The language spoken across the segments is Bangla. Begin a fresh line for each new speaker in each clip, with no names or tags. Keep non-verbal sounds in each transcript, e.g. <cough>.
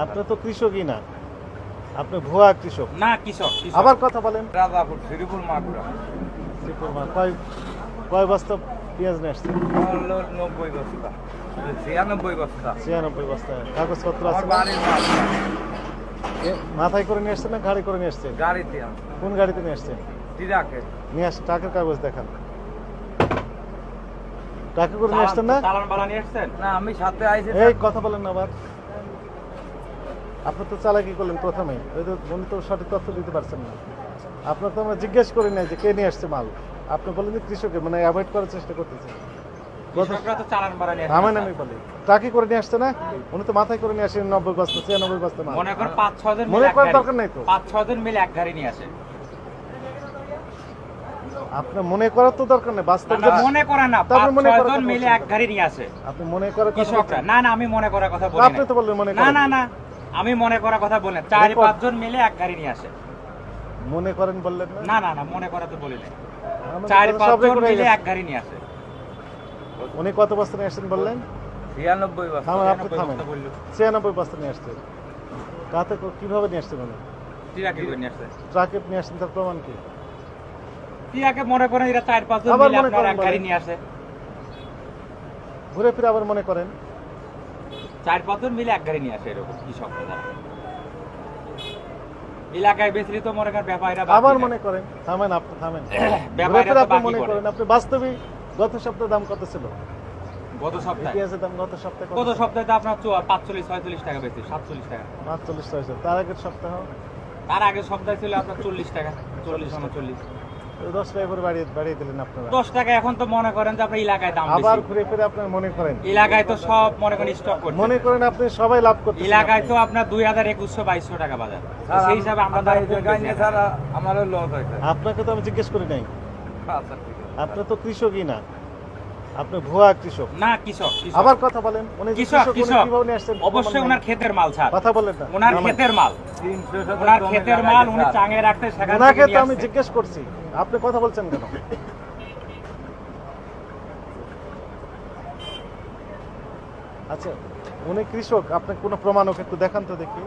আপনি তো কৃষকই না। আপনি ভুয়া কৃষক।
না কৃষক।
আবার কথা বলেন।
রাজাপুর শ্রীপুর মাগুরা।
শ্রীপুরমা, কয় কয় বস্তা পেঁয়াজ নিয়ে আসছেন?
হলো নব্বই বস্তা। ছিয়ানব্বই বস্তা।
ছিয়ানব্বই বস্তা। কাগজপত্র আছে মাথায় করে নিয়ে আসছেন না গাড়ি করে নিয়ে আসছেন?
গাড়িতে
কোন গাড়িতে নিয়ে আসছেন?
টিরাকে।
নিয়ে আস কাগজ দেখান। টাকা করে নিয়ে আসছেন না?
চালান- চালান বালা নিয়ে আসছেন?
না আমি সাথে আইছি
এই কথা বলেন না আবার। আপনি তো চালাকি করলেন প্রথমেই। ওই তো উনি তো সঠিক তথ্য দিতে পারছেন না। আপনার তো আমরা জিজ্ঞেস করি নাই যে কে নিয়ে আসছে মাল। আপনি বলেন যে কৃষকের মানে অ্যাভয়েড করার চেষ্টা করতেছেন
কৃষকরা তো চালান বালা নিয়ে
আমার
আসছে
নামই বলি। টাকি করে নিয়ে আসছে না? উনি তো মাথায় করে নিয়ে আসেন নব্বই বস্তা ছিয়ানব্বই বস্তা মাল।
মনে করেন পাঁচ ছয়
মনে করার দরকার নাই তো।
পাঁচ ছয় মিলে এক গাড়ি নিয়ে আসে।
আপনার মনে করার তো দরকার নেই বাস্তব
না, না, মনে করে না
তারপরে মনে করার
মিলে এক গাড়ি নিয়ে আসে।
আপনি মনে করার কথা
না না আমি মনে করার কথা বলি
আপনি তো বললেন মনে
না না না। আমি মনে করার কথা বলি না। চার
Record.
পাঁচ জন মিলে এক গাড়ি নিয়ে আসে।
মনে করেন বললেন না?
না না না মনে করা তো বলি নাই।
আমাদের
চার
কথা
পাঁচ
সব
জন
record হয়ে
মিলে এক গাড়ি নিয়ে আসে।
উনি কত বস্তা নিয়ে আসছেন বললেন?
ছিয়ানব্বই বস্তা
থামেন আপনি
ছিয়ানব্বই
থামেন।
বস্তা বলল।
ছিয়ানব্বই বস্তা নিয়ে আসছেন কাতে কীভাবে নিয়ে আসছেন উনি?
টিরাকে করে নিয়ে আসে
ট্রাকে নিয়ে আসছেন তার প্রমাণ কি?
টিরাকে মনে করেন এরা চার পাঁচ জন মিলে আপনার এক গাড়ি নিয়ে আসে।
ঘুরে ফিরে আবার মনে করেন?
চার পাঁচ জন মিলে এক গাড়ি নিয়ে আসে এরকম কৃষক এলাকায় বেশি তো মনে করেন ব্যাপারীরা
আবার মনে করেন থামেন আপনি থামেন। <coughs>
ব্যাপারীরা
আপনি মনে করেন। আপনি গত সপ্তাহে দাম কত ছিল?
গত সপ্তাহে।
দাম গত সপ্তাহে
গত সপ্তাহে তো আপনার চুয়া- পাঁচচল্লিশ ছয়চল্লিশ টাকা বেশি সাতচল্লিশ টাকা।
পাঁচচল্লিশ হয়েছে তার আগের সপ্তাহ?
তার আগের সপ্তাহে ছিল আপনার চল্লিশ টাকা চল্লিশ উনচল্লিশ
ওই দশ টাকা করে বাড়িয়ে বাড়িয়ে দিলেন আপনারা।
দশ টাকা এখন তো মনে করেন যে আপনার এলাকায় দাম
আবার ঘুরে ফিরে আপনার মনে করেন?
এলাকায় তো সব মনে করেন স্টক করছে।
মনে করেন আপনি সবাই লাভ করতে
এলাকায় তো আপনার দুই হাজার একুশশো বাইশশো টাকা বাজার। সেই হিসাবে আমরা
আমারও লস হয়েছে।
আপনাকে তো আমি জিজ্ঞেস করি নাই।
আচ্ছা ঠিক আছে।
আপনি তো কৃষকই না। আপনি ভুয়া কৃষক।
না কৃষক।
আবার কথা বলেন উনি
কৃষক
কৃষক কীভাবে আসছেন
অবশ্যই ওনার ক্ষেতের মাল ছাড়
কথা বলেন না।
ওনার ক্ষেতের মাল। ওনার ক্ষেতের মাল উনি চাঙে রাখতে সেখান
ওনাকে তো আমি জিজ্ঞেস করছি আপনি কথা বলছেন কেন? আচ্ছা উনি কৃষক আপনি কোনো প্রমাণ ওকে একটু দেখান তো দেখি।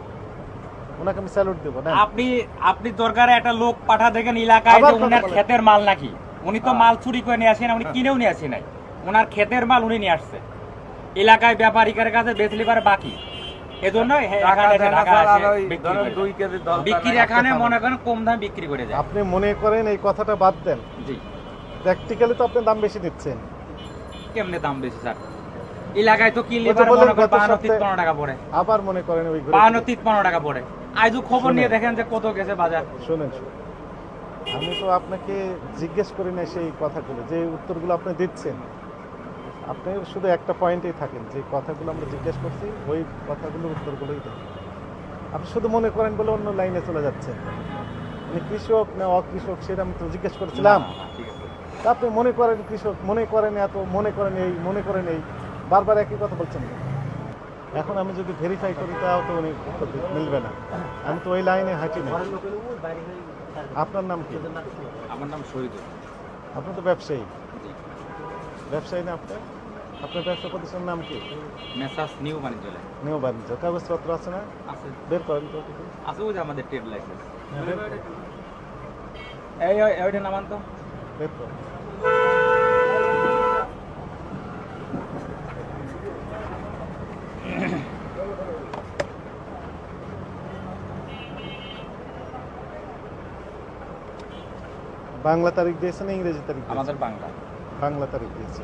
ওনাকে আমি স্যালুট দেবো না
আপনি আপনি দরকারে একটা লোক পাঠা দেখেন এলাকায় যে উনার ক্ষেতের মাল নাকি। উনি তো মাল চুরি করে নিয়ে আসেন উনি কিনেও নিয়ে আসে নাই। ওনার ক্ষেতের মাল উনি নিয়ে আসছে। এলাকায় ব্যাপারীদের কাছে বেচলি পারে বাকি। এজন্য
টাকা
এখানে এসে
দেয় না
ঢাকা
স্যার,
এসে
আর ওই
বিক্রি
ধরেন
করে
দুই
যায়।
কেজি দশ
বিক্রির এখানে মনে করেন কম দামে বিক্রি করে যায়
আপনি মনে করেন এই কথাটা বাদ দেন?
জি।
প্র্যাকটিক্যালি তো আপনি দাম বেশি দিচ্ছেন।
কেমনে দাম বেশি স্যার? এলাকায় তো কিনলে
ওই তো
পারে
বললেন
মনে করেন
গত
বাহান্ন তিপ্পান্ন টাকা পড়ে।
আবার মনে করেন ওই ঘুরে
বাহান্ন তিপ্পান্ন টাকা পড়ে। আজও খবর নিয়ে দেখেন যে কত গেছে বাজার।
শোনেন শুনুন। আমি তো আপনাকে জিজ্ঞেস করি না সেই কথাগুলো যে উত্তরগুলো আপনি দিচ্ছেন। আপনি শুধু একটা পয়েন্টেই থাকেন যে কথাগুলো আমরা জিজ্ঞেস করছি ওই কথাগুলোর উত্তরগুলোই দেন। আপনি শুধু মনে করেন বলে অন্য লাইনে চলে যাচ্ছেন। মানে কৃষক না অকৃষক সেটা আমি তো জিজ্ঞেস করেছিলাম। আপনি মনে করেন কৃষক মনে করেন এত মনে করেন এই মনে করেন এই বারবার একই কথা বলছেন? এখন আমি যদি ভেরিফাই করি তাও তো উনি উত্তর মিলবে না। আমি তো ওই লাইনে হাঁটি না আপনার নাম কি?
আমার নাম শহীদ
আপনি তো ব্যবসায়ী। ব্যবসায়ী না আপনি আপনার ব্যবসা প্রতিষ্ঠানের নাম কি?
Messrs new বাণিজ্যালয়।
নিউ বাণিজ্য। কাগজপত্র আছে না?
আছে।
বের করেন তো
আছে ওই যে আমাদের ট্রেড লাইসেন্স।
হ্যাঁ,
এই ওইটা নামান তো।
বের করেন। বাংলা তারিখ দিয়েছে না ইংরেজি তারিখ?
আমাদের বাংলা।
বাংলা তারিখ দিয়েছে।